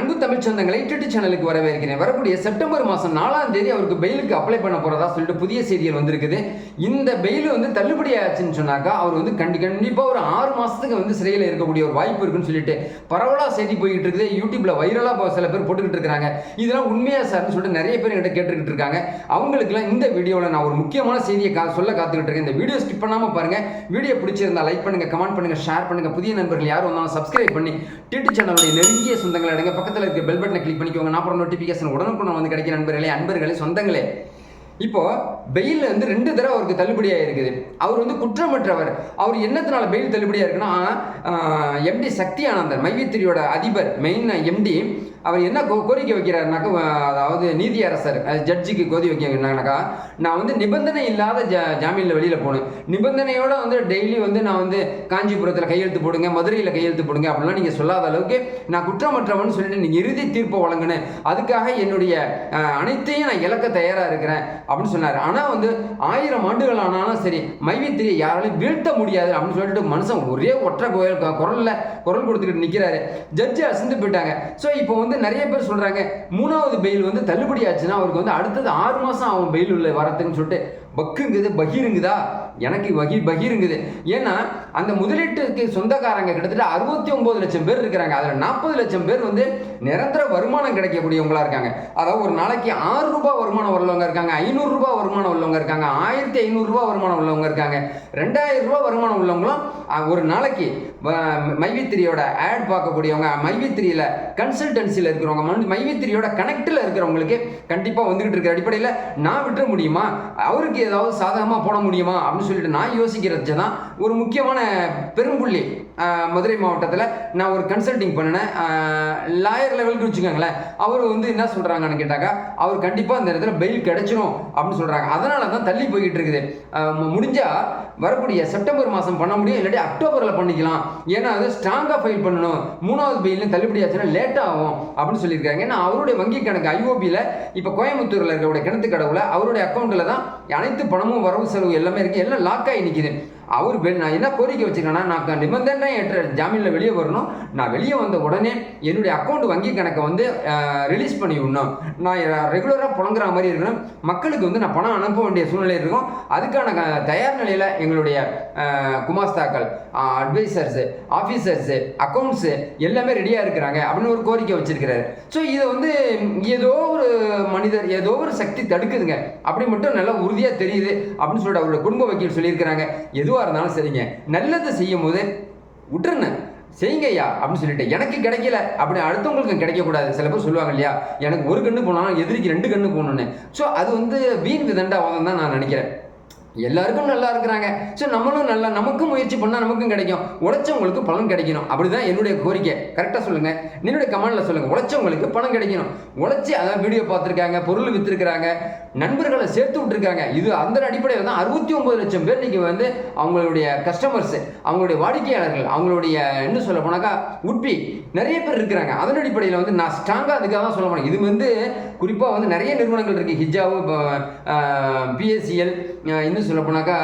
அன்பு தமிழ் சொந்தங்களை டிடி சேனலுக்கு வரவேற்கிறேன். வரக்கூடிய செப்டம்பர் மாதம் நாலாம் தேதி அவருக்கு பெயிலுக்கு அப்ளை பண்ண போகிறதா சொல்லிட்டு புதிய செய்திகள் வந்திருக்குது. இந்த பெயில் வந்து தள்ளுபடி ஆச்சுன்னு சொன்னாக்கா அவர் வந்து கண்டி கண்டிப்பாக ஒரு ஆறு மாதத்துக்கு வந்து சிறையில் இருக்கக்கூடிய ஒரு வாய்ப்பு இருக்குன்னு சொல்லிட்டு பரவலாக செய்தி போய்கிட்டு இருக்குது. யூடியூப்ல வைரலாக சில பேர் போட்டுக்கிட்டு இருக்காங்க இதெல்லாம் உண்மையாக சார்னு சொல்லிட்டு நிறைய பேர் என்கிட்ட கேட்டுக்கிட்டு இருக்காங்க. அவங்களுக்குலாம் இந்த வீடியோவில் நான் ஒரு முக்கியமான செய்தியை கா சொல்ல காத்துக்கிட்டு இருக்கேன். இந்த வீடியோ ஸ்கிப் பண்ணாமல் பாருங்கள் வீடியோ பிடிச்சிருந்தா லைக் பண்ணுங்கள் கமெண்ட் பண்ணுங்கள் ஷேர் பண்ணுங்கள் புதிய நண்பர்கள் யாரும் வந்தாலும் சப்ஸ்கிரைப் பண்ணி டிடி சேனலுடைய நெருங்கிய சொந்தங்களை அடங்க. பக்கத்தில் இருக்க பெல் பட்டனை கிளிக் பண்ணிக்கோங்க. நான் அப்புறம் நோட்டிஃபிகேஷன் உடனுக்குடன் வந்து கிடைக்கிற நண்பர்களே அன்பர்களே சொந்தங்களே. இப்போது பெயில் வந்து ரெண்டு தடவை அவருக்கு தள்ளுபடியாக இருக்குது அவர் வந்து குற்றமற்றவர். அவர் என்னத்தினால பெயில் தள்ளுபடியாக இருக்குன்னா எம்டி சக்தி ஆனந்தன் மைவித்திரியோட அதிபர் மெயின் எம்டி அவர் என்ன கோ கோரிக்கை வைக்கிறாருனாக்கா அதாவது நீதியரசர் அஹ், ஜட்ஜிக்கு கோரி வைக்கிறாங்கனாக்கா நான் வந்து நிபந்தனை இல்லாத ஜா ஜாமீனில் வெளியில் போகணும் நிபந்தனையோடு வந்து டெய்லி வந்து நான் வந்து காஞ்சிபுரத்தில் கையெழுத்து போடுங்க மதுரையில் கையெழுத்து போடுங்க அப்படிலாம் நீங்கள் சொல்லாத அளவுக்கு நான் குற்றமற்றவன் சொல்லிட்டு நீங்கள் இறுதி தீர்ப்பை வழங்கினேன். அதுக்காக என்னுடைய அனைத்தையும் நான் இழக்க தயாராக இருக்கிறேன் அப்படின்னு சொன்னார். ஆனால் வந்து ஆயிரம் ஆண்டுகள் ஆனாலும் சரி மைவித்திரியை யாராலையும் வீழ்த்த முடியாது அப்படின்னு சொல்லிட்டு மனுஷன் ஒரே ஒற்றை கோயில் குரலில் குரல் கொடுத்துக்கிட்டு நிற்கிறாரு ஜட்ஜி அசந்து போயிட்டாங்க. ஸோ இப்போ வந்து நிறைய பேர் சொல்கிறாங்க மூணாவது பெயில் வந்து தள்ளுபடி ஆச்சுன்னா அவருக்கு வந்து அடுத்தது ஆறு மாதம் அவன் பெயில் உள்ள வரத்துன்னு சொல்லிட்டு பக்குங்குது பகீருங்குதா? எனக்கு வகி பகீருங்குது. ஏன்னா அந்த முதலீட்டுக்கு சொந்தக்காரங்க கிட்டத்தட்ட அறுபத்தி ஒன்பது லட்சம் பேர் இருக்கிறாங்க. அதில் நாற்பது லட்சம் பேர் வந்து நிரந்தர வருமானம் கிடைக்கக்கூடியவங்களா இருக்காங்க. அதாவது ஒரு நாளைக்கு ஆறு ரூபாய் வருமானம் உள்ளவங்க இருக்காங்க ஐநூறு ரூபாய் வருமானம் உள்ளவங்க இருக்காங்க ஆயிரத்தி ஐநூறு ரூபாய் வருமானம் உள்ளவங்க இருக்காங்க. ரெண்டாயிரம் ரூபாய் வருமானம் உள்ளவங்களும் ஒரு நாளைக்கு மைவித்திரியோட ஆட் பார்க்கக்கூடியவங்க மைவித்திரியில் கன்சல்டன்சியில் இருக்கிறவங்க மனு மைவித்திரியோட கனெக்டில் இருக்கிறவங்களுக்கு கண்டிப்பாக வந்துகிட்டு இருக்கிற அடிப்படையில் நான் விட்டுற முடியுமா? அவருக்கு ஏதாவது சாதகமாக போட முடியுமா? அப்படின்னு சொல்லிட்டு நான் யோசிக்கிறது தான் ஒரு முக்கியமான பெரும்புள்ளி. மதுரை மாவட்டத்தில் நான் ஒரு கன்சல்டிங் பண்ணினேன். லாயர் லெவலுக்கு வச்சுக்கோங்களேன். அவர் வந்து என்ன சொல்கிறாங்கன்னு கேட்டாக்கா அவர் கண்டிப்பாக அந்த இடத்துல பெயில் கிடச்சிரும் அப்படின்னு சொல்கிறாங்க அதனால தான் தள்ளி போய்கிட்டு இருக்குது. முடிஞ்சால் வரக்கூடிய செப்டம்பர் மாதம் பண்ண முடியும் இல்லாட்டி அக்டோபரில் பண்ணிக்கலாம். ஏன்னா அது ஸ்ட்ராங்காக ஃபைல் பண்ணணும். மூணாவது பெயிலும் தள்ளுபடி ஆச்சுன்னா லேட் ஆகும் அப்படின்னு சொல்லியிருக்காங்க. ஏன்னா அவருடைய வங்கி கணக்கு ஐஓபியில் இப்போ கோயம்புத்தூரில் இருக்கக்கூடிய கிணத்து கடவுளை அவருடைய அக்கௌண்ட்டில் தான் அனைத்து பணமும் வரவு செலவு எல்லாமே இருக்குது எல்லாம் லாக் ஆகி நிற்கிது அவர் நான் என்ன கோரிக்கை வச்சுருக்கேன்னா நான் நிபந்தனை ஏற்ற ஜாமீனில் வெளியே வரணும். நான் வெளியே வந்த உடனே என்னுடைய அக்கௌண்ட் வங்கி கணக்கை வந்து ரிலீஸ் பண்ணி விடணும் நான் ரெகுலராக புழங்குற மாதிரி இருக்கணும். மக்களுக்கு வந்து நான் பணம் அனுப்ப வேண்டிய சூழ்நிலை இருக்கும். அதுக்கான க- தயார் நிலையில் எங்களுடைய குமாஸ்தாக்கள் அட்வைசர்ஸு ஆஃபீஸர்ஸு அக்கௌண்ட்ஸு எல்லாமே ரெடியாக இருக்கிறாங்க அப்படின்னு ஒரு கோரிக்கை வச்சிருக்கிறாரு. ஸோ இதை வந்து ஏதோ ஒரு மனிதர் ஏதோ ஒரு சக்தி தடுக்குதுங்க. அப்படி மட்டும் நல்லா உறுதியாக தெரியுது அப்படின்னு சொல்லிட்டு அவரோட குடும்ப வக்கீல் சொல்லியிருக்கிறாங்க. எதுவாக இருந்தாலும் சரிங்க. நல்லது செய்யும் போது விட்டுருங்க செய்யுங்க ஐயா அப்படின்னு சொல்லிட்டு எனக்கு கிடைக்கல அப்படி அடுத்தவங்களுக்கு கிடைக்கக்கூடாது. சில பேர் சொல்லுவாங்க இல்லையா எனக்கு ஒரு கண்ணு போனாலும் எதிரிக்கு ரெண்டு கண்ணு போகணுன்னு ஸோ அது வந்து வீண் விதண்டாவாதம் தான் நான் நினைக்கிறேன். எல்லாருக்கும் நல்லா இருக்கிறாங்க. ஸோ நம்மளும் நல்லா நமக்கும் முயற்சி பண்ணால் நமக்கும் கிடைக்கும். உழைச்சவங்களுக்கு பலன் கிடைக்கணும். அப்படிதான் என்னுடைய கோரிக்கை. கரெக்டாக சொல்லுங்கள் என்னுடைய கமெண்டில் சொல்லுங்கள் உழைச்சவங்களுக்கு பணம் கிடைக்கணும். உழைச்சி அதான் வீடியோ பார்த்துருக்காங்க பொருள் விற்றுருக்காங்க நண்பர்களை சேர்த்து விட்டுருக்காங்க. இது அந்த அடிப்படையில் தான் அறுபத்தி ஒன்பது லட்சம் பேர் இன்னைக்கு வந்து அவங்களுடைய கஸ்டமர்ஸ் அவங்களுடைய வாடிக்கையாளர்கள் அவங்களுடைய என்ன சொல்ல போனாக்கா உட்பி நிறைய பேர் இருக்கிறாங்க. அதன் அடிப்படையில் வந்து நான் ஸ்ட்ராங்காக அதுக்காக தான் சொல்ல போனேன். இது வந்து குறிப்பாக வந்து நிறைய நிறுவனங்கள் இருக்குது ஹிஜாவு பிஎஸ்சிஎல் இந்த இன்னும் சொல்ல போனாக்கா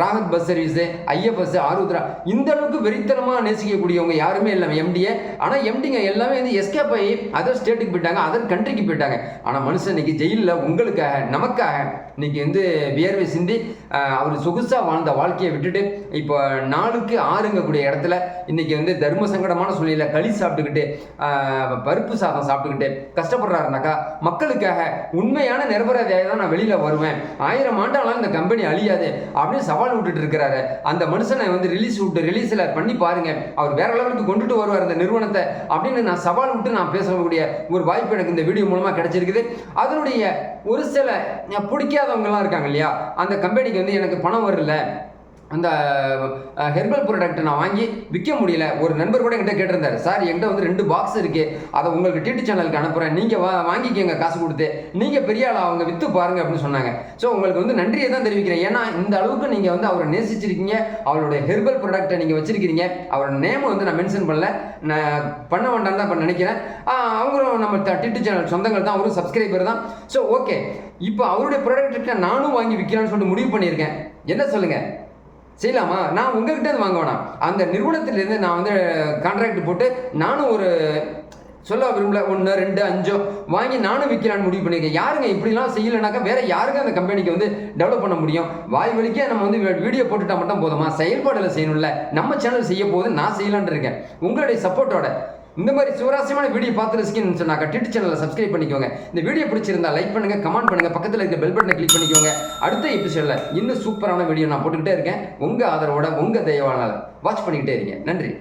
ராகத் பஸ் சர்வீஸு ஐஎஃப்எஸ் ஆருத்ரா இந்த அளவுக்கு வெறித்தனமாக நேசிக்கக்கூடியவங்க யாருமே இல்லை எம்டிஏ ஆனால் எம்டிங்க எல்லாமே வந்து எஸ்கேப் ஆகி அதர் ஸ்டேட்டுக்கு போயிட்டாங்க அதர் கண்ட்ரிக்கு போயிட்டாங்க. ஆனால் மனுஷன் இன்னைக்கு ஜெயிலில் உங்களுக்காக நமக்காக இன்னைக்கு வந்து வியர்வை சிந்தி அவர் சொகுசாக வாழ்ந்த வாழ்க்கையை விட்டுட்டு இப்போ நாளுக்கு ஆறுங்கக்கூடிய இடத்துல இன்னைக்கு வந்து தர்ம சங்கடமான சூழ்நிலை களி சாப்பிட்டுக்கிட்டு பருப்பு சாதம் சாப்பிட்டுக்கிட்டு கஷ்டப்படுறாருனாக்கா மக்களுக்காக உண்மையான நிரபராதியாக தான் நான் வெளியில் வருவேன். ஆயிரம் ஆண்டாலும் இந்த கம்பெனி அழி அழியாது அப்படின்னு சவால் விட்டுட்டு இருக்கிறாரு. அந்த மனுஷனை வந்து ரிலீஸ் விட்டு ரிலீஸில் பண்ணி பாருங்க. அவர் வேற லெவலுக்கு கொண்டுட்டு வருவார் அந்த நிறுவனத்தை அப்படின்னு நான் சவால் விட்டு நான் பேசக்கூடிய ஒரு வாய்ப்பு எனக்கு இந்த வீடியோ மூலமாக கிடைச்சிருக்குது. அதனுடைய ஒரு சில பிடிக்காதவங்கலாம் இருக்காங்க இல்லையா? அந்த கம்பெனிக்கு வந்து எனக்கு பணம் வரல. அந்த ஹெர்பல் ப்ராடக்ட் நான் வாங்கி விற்க முடியல. ஒரு நண்பர் கூட என்கிட்ட கேட்டிருந்தார். சார் என்கிட்ட வந்து ரெண்டு பாக்ஸ் இருக்கு. அதை உங்களுக்கு டிடி சேனலுக்கு அனுப்புகிறேன் நீங்கள் வா வாங்கிக்கோங்க காசு கொடுத்து. நீங்கள் பெரிய ஆள் அவங்க விற்று பாருங்க அப்படின்னு சொன்னாங்க. ஸோ உங்களுக்கு வந்து நன்றியை தான் தெரிவிக்கிறேன். ஏன்னா இந்த அளவுக்கு நீங்கள் வந்து அவரை நேசிச்சிருக்கீங்க. அவருடைய ஹெர்பல் ப்ராடக்ட்டை நீங்கள் வச்சிருக்கீங்க அவரோட நேமை வந்து நான் மென்ஷன் பண்ணல. நான் பண்ண வேண்டாம் தான் இப்போ நினைக்கிறேன். அவங்களும் நம்ம டிடி சேனல் சொந்தங்கள் தான். அவரும் சப்ஸ்கிரைபர் தான். ஸோ ஓகே இப்போ அவருடைய ப்ராடக்ட்டை நானும் வாங்கி விற்கிறேன்னு சொல்லிட்டு முடிவு பண்ணியிருக்கேன். என்ன சொல்லுங்கள் செய்யலாமா? நான் உங்ககிட்ட வாங்க வேணாம். அந்த நிறுவனத்திலேருந்து நான் வந்து கான்ட்ராக்ட் போட்டு நானும் ஒரு சொல்ல விரும்பல. ஒன்று ரெண்டு அஞ்சோ வாங்கி நானும் விற்கலான்னு முடிவு பண்ணியிருக்கேன் யாருங்க இப்படிலாம் செய்யலைனாக்கா வேற யாருங்க அந்த கம்பெனிக்கு வந்து டெவலப் பண்ண முடியும்? வாய் வலிக்க நம்ம வந்து வீடியோ போட்டுட்டா மட்டும் போதுமா? செயல்பாடுல செய்யணும்ல. நம்ம சேனல் செய்ய போது நான் செய்யலான்னு இருக்கேன். உங்களுடைய சப்போர்ட்டோட இந்த மாதிரி சுவாரஸ்யமான வீடியோ பார்த்து ரசிக்கணும்னு சொன்னாக்கா டிட்டு சேனலை சப்ஸ்கிரைப் பண்ணிக்கோங்க. இந்த வீடியோ பிடிச்சிருந்தா லைக் பண்ணுங்க கமெண்ட் பண்ணுங்க பக்கத்தில் இருக்க பெல் பட்டனை கிளிக் பண்ணிக்கோங்க. அடுத்த எபிசோடில் இன்னும் சூப்பரான வீடியோ நான் போட்டுக்கிட்டே இருக்கேன். உங்கள் ஆதரவோட உங்கள் தயவானால் வாட்ச் பண்ணிக்கிட்டே இருங்க. நன்றி.